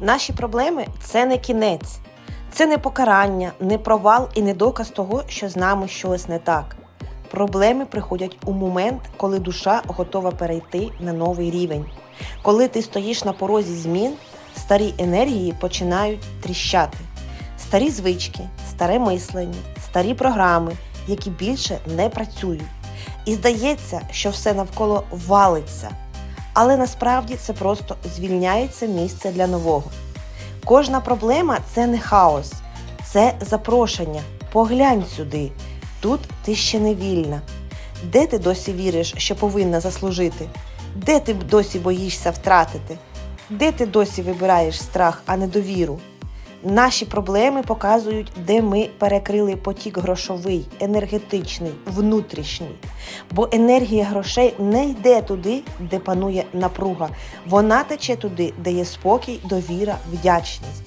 Наші проблеми це не кінець, це не покарання, не провал і не доказ того, що з нами щось не так. Проблеми приходять у момент, коли душа готова перейти на новий рівень. Коли ти стоїш на порозі змін, старі енергії починають тріщати. Старі звички, старе мислення, старі програми, які більше не працюють. І здається, що все навколо валиться. Але насправді це просто звільняється місце для нового. Кожна проблема це не хаос, це запрошення. Поглянь сюди. Тут ти ще не вільна. Де ти досі віриш, що повинна заслужити? Де ти досі боїшся втратити? Де ти досі вибираєш страх, а не довіру? Наші проблеми показують, де ми перекрили потік грошовий, енергетичний, внутрішній. Бо енергія грошей не йде туди, де панує напруга. Вона тече туди, де є спокій, довіра, вдячність.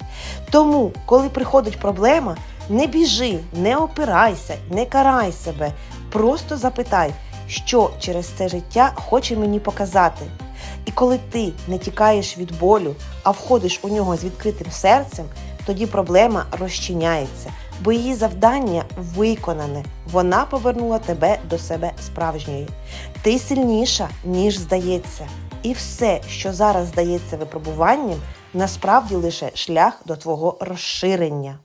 Тому, коли приходить проблема, не біжи, не опирайся, не карай себе. Просто запитай, що через це життя хоче мені показати. І коли ти не тікаєш від болю, а входиш у нього з відкритим серцем, тоді проблема розчиняється, бо її завдання виконане. Вона повернула тебе до себе справжньої. Ти сильніша, ніж здається. І все, що зараз здається випробуванням, насправді лише шлях до твого розширення.